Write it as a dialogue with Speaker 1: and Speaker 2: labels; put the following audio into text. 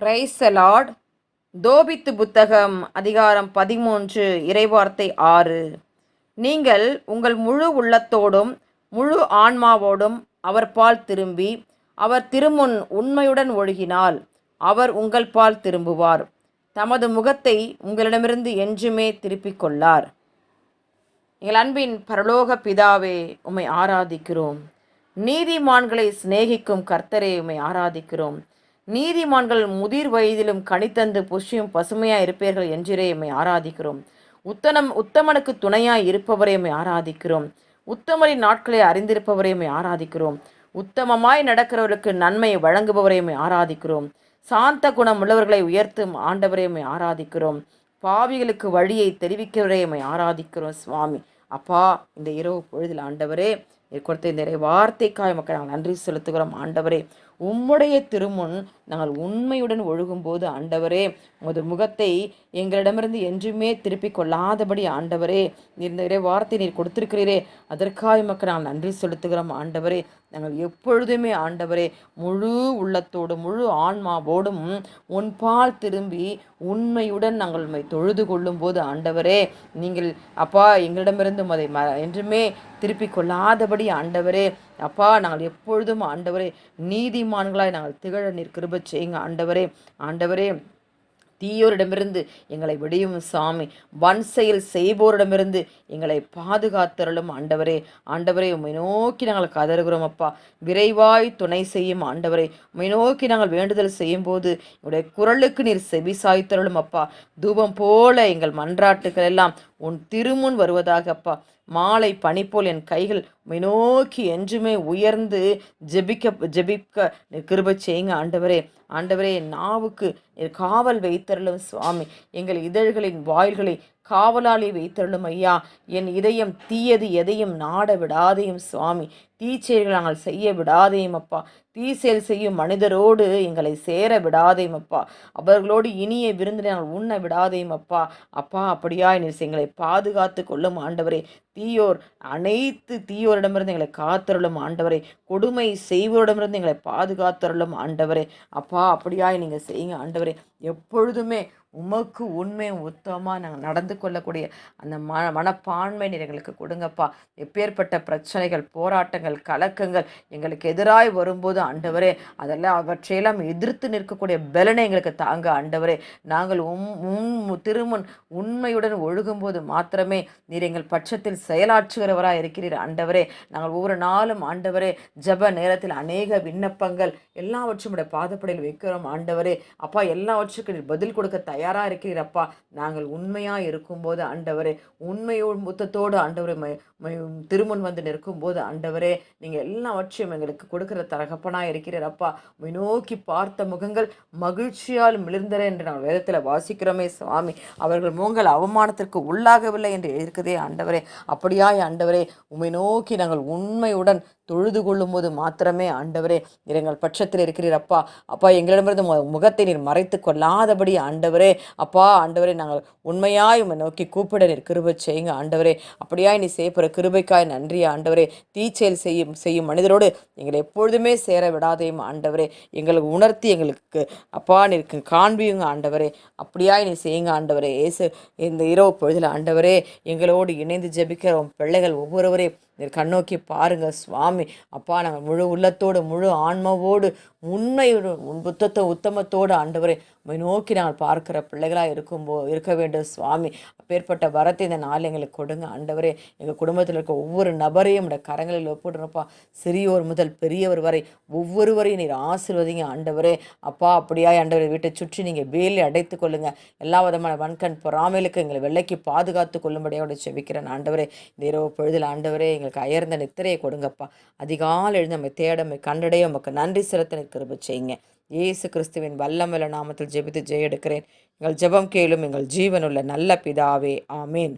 Speaker 1: Price Lord தோபித்து புத்தகம் அதிகாரம் பதிமூன்று இறைவார்த்தை ஆறு. நீங்கள் உங்கள் முழு உள்ளத்தோடும் முழு ஆன்மாவோடும் அவர் பால் திரும்பி அவர் திருமுன் உண்மையுடன் ஒழுகினால் அவர் உங்கள் பால் திரும்புவார். தமது முகத்தை உங்களிடமிருந்து என்றுமே திருப்பிக் கொள்ளார். எங்கள் அன்பின் பரலோக பிதாவே உம்மை ஆராதிக்கிறோம். நீதிமான்களை சிநேகிக்கும் கர்த்தரே உம்மை ஆராதிக்கிறோம். நீதிமான்கள் முதிர் வயதிலும் கனித்தந்து புஷ்யும் பசுமையாய் இருப்பீர்கள் என்றிரே எம்மை ஆராதிக்கிறோம். உத்தனம் உத்தமனுக்கு துணையாய் இருப்பவரை ஆராதிக்கிறோம். உத்தமரின் நாட்களை அறிந்திருப்பவரை ஆராதிக்கிறோம். உத்தமமாய் நடக்கிறவருக்கு நன்மை வழங்குபவரை ஆராதிக்கிறோம். சாந்த குணம் உள்ளவர்களை உயர்த்தும் ஆண்டவரை ஆராதிக்கிறோம். பாவிகளுக்கு வழியை தெரிவிக்கிறவரை ஆராதிக்கிறோம் சுவாமி. அப்பா இந்த இரவு பொழுதில் ஆண்டவரே கொடுத்த இந்த இறை வார்த்தைக்காய் மக்கள் நாங்கள் நன்றி செலுத்துகிறோம். ஆண்டவரே உம்முடைய திருமுன் நாங்கள் உண்மையுடன் ஒழுகும்போது ஆண்டவரே உமது முகத்தை எங்களிடமிருந்து என்றுமே திருப்பிக் கொள்ளாதபடி ஆண்டவரே நீர் இந்த இறை வார்த்தை நீர் கொடுத்திருக்கிறீரே அதற்காக மக்கள் நாங்கள் நன்றி செலுத்துகிறோம் ஆண்டவரே. நாங்கள் எப்பொழுதுமே ஆண்டவரே முழு உள்ளத்தோடு முழு ஆன்மாவோடும் உன்பால் திரும்பி உண்மையுடன் நாங்கள் உண்மை தொழுது கொள்ளும்போது ஆண்டவரே நீங்கள் அப்பா எங்களிடமிருந்து அதை ம என்றுமே திருப்பிக் கொள்ளாதபடி ஆண்டவரே அப்பா நாங்கள் எப்பொழுதும் ஆண்டவரே நீதிமான்களாய் நாங்கள் திகழ நீர் கிருப செய்யுங்க. ஆண்டவரே ஆண்டவரே தீயோரிடமிருந்து எங்களை விடியும் சாமி. வன் செயல் செய்வோரிடமிருந்து எங்களை பாதுகாத்தருளும் ஆண்டவரே. ஆண்டவரே உம்மை நோக்கி நாங்கள் கதறுகிறோம் அப்பா. விரைவாய் துணை செய்யும் ஆண்டவரே. உம்மை நோக்கி நாங்கள் வேண்டுதல் செய்யும் போது எங்களுடைய குரலுக்கு நீர் செவி சாய்த்தருளும் அப்பா. தூபம் போல எங்கள் மன்றாட்டுகள் எல்லாம் உன் திருமுன் வருவதாக அப்பா. மாலை பனிப்போல் என் கைகள் மினோக்கி நோக்கி என்றுமே உயர்ந்து ஜெபிக்க ஜெபிக்க. கிருப செய்யுங்க ஆண்டவரே. ஆண்டவரே நாவுக்கு காவல் வைத்தருளும் சுவாமி. எங்கள் இதழ்களின் வாயில்களை காவலாளி வைத்தருளும் ஐயா. என் இதயம் தீயது எதையும் நாட விடாதையும் சுவாமி. தீச்செயல்கள் நாங்கள் செய்ய விடாதையும் அப்பா. தீசெயல் செய்யும் மனிதரோடு எங்களை சேர விடாதையும் அப்பா. அவர்களோடு இனிய விருந்தினை நாங்கள் உண்ண விடாதையும் அப்பா. அப்பா அப்படியா நீர் எங்களை பாதுகாத்து கொள்ளும் ஆண்டவரே. தீயோர் அனைத்து தீயோரிடமிருந்து எங்களை காத்தருளும் ஆண்டவரே. கொடுமை செய்வோரிடமிருந்து எங்களை பாதுகாத்தருளும் ஆண்டவரே. அப்பா அப்படியாய் நீங்கள் செய்யுங்க ஆண்டவரே. எப்பொழுதுமே உமக்கு உண்மை உத்தமாக நாங்கள் நடந்து கொள்ளக்கூடிய அந்த ம மனப்பான்மை நீர் எங்களுக்கு கொடுங்கப்பா. எப்பேற்பட்ட பிரச்சனைகள் போராட்டங்கள் கலக்கங்கள் எங்களுக்கு எதிராய் வரும்போது ஆண்டவரே அதெல்லாம் அவற்றையெல்லாம் எதிர்த்து நிற்கக்கூடிய பலனை எங்களுக்கு தாங்க ஆண்டவரே. நாங்கள் உம் உம் திருமுன் உண்மையுடன் ஒழுகும்போது மாத்திரமே நீர் எங்கள் பட்சத்தில் செயலாற்றுகிறவராக இருக்கிறீர் ஆண்டவரே. நாங்கள் ஒவ்வொரு நாளும் ஆண்டவரே ஜப நேரத்தில் அநேக விண்ணப்பங்கள் எல்லாவற்றும் உடைய பாதப்படையில் வைக்கிறோம் ஆண்டவரே. அப்பா எல்லாவற்றுக்கும் நீர் பதில் கொடுக்க தயாராக இருக்கிறீர் அப்பா. நாங்கள் உண்மையாக இருக்கும்போது ஆண்டவரே உண்மையோடு முத்தத்தோடு ஆண்டவரை ம ம- வந்து நிற்கும்போது ஆண்டவரே நீங்கள் எல்லாவற்றையும் எங்களுக்கு கொடுக்குற தரகப்பனாக இருக்கிறீர் அப்பா. உம்மை நோக்கி பார்த்த முகங்கள் மகிழ்ச்சியால் மிளிர்ந்தன என்று நாங்கள் வேதத்தில் வாசிக்கிறோமே சுவாமி. அவர்கள் முகங்கள் அவமானத்திற்கு உள்ளாகவில்லை என்று இருக்கிறதே ஆண்டவரே. அப்படியாய் ஆண்டவரே உண்மை நோக்கி நாங்கள் உண்மையுடன் தொழுது கொள்ளும்போது மாத்திரமே ஆண்டவரே நீர் எங்கள் பட்சத்தில் இருக்கிறீர் அப்பா. அப்பா எங்களிடமிருந்து முகத்தை நீர் மறைத்து கொள்ளாதபடி ஆண்டவரே அப்பா ஆண்டவரே நாங்கள் உண்மையாய் உம்மை நோக்கி கூப்பிட நீர் கிருபை செய்யுங்க ஆண்டவரே. அப்படியாய் நீ செய்யப்படுற கிருபைக்காய் நன்றி ஆண்டவரே. தீச்செயல் செய்யும் செய்யும் மனிதரோடு எங்களை எப்பொழுதுமே சேர விடாதையும் ஆண்டவரே. எங்களுக்கு உணர்த்தி எங்களுக்கு அப்பா நீர் காண்பியுங்க ஆண்டவரே. அப்படியாய் நீ செய்யுங்க ஆண்டவரே. ஏசு இந்த இரவு பொழுதில் ஆண்டவரே எங்களோடு இணைந்து ஜெபிக்கிற பிள்ளைகள் ஒவ்வொருவரையும் கண்ணோக்கி பாருங்கள் சுவாமி. அப்பா நாங்கள் முழு உள்ளத்தோடு முழு ஆன்மாவோடு உண்மையோடு உன் புத்தத்தை உத்தமத்தோடு ஆண்டவரே நோக்கி நாங்கள் பார்க்கிற பிள்ளைகளாக இருக்கும்போ இருக்க வேண்டும் சுவாமி. அப்பேற்பட்ட வரத்தை இந்த நாள் எங்களுக்கு கொடுங்க. ஆண்டவரே எங்கள் குடும்பத்தில் இருக்க ஒவ்வொரு நபரையும் உடைய கரங்களில் ஒப்புடுறப்பா சிறியோர் முதல் பெரியவர் வரை ஒவ்வொருவரையும் நீர் ஆசிர்வதிங்க. ஆண்டவரே அப்பா அப்படியாய் ஆண்டவரை வீட்டை சுற்றி நீங்கள் வேலி அடைத்து கொள்ளுங்க. எல்லா விதமான வன்கண் பொறாமைகளுக்கு எங்களை வெள்ளைக்கு பாதுகாத்து கொள்ளும்படியோட செவிக்கிறேன் ஆண்டவரே இந்த இரவு பொழுதில் ஆண்டவரே எங்களுக்கு அயர்ந்த நித்திரையை கொடுங்கப்பா. அதிகாலை எழுந்து நம்ம தேட கண்டடைய நமக்கு நன்றி செலுத்த எனக்கு செய்யுங்க. இயேசு கிறிஸ்துவின் வல்லமல நாமத்தில் ஜெபித்து ஜெய எடுக்கிறேன் எங்கள் ஜெபம் கேளும் எங்கள் ஜீவனுள்ள நல்ல பிதாவே. ஆமீன்.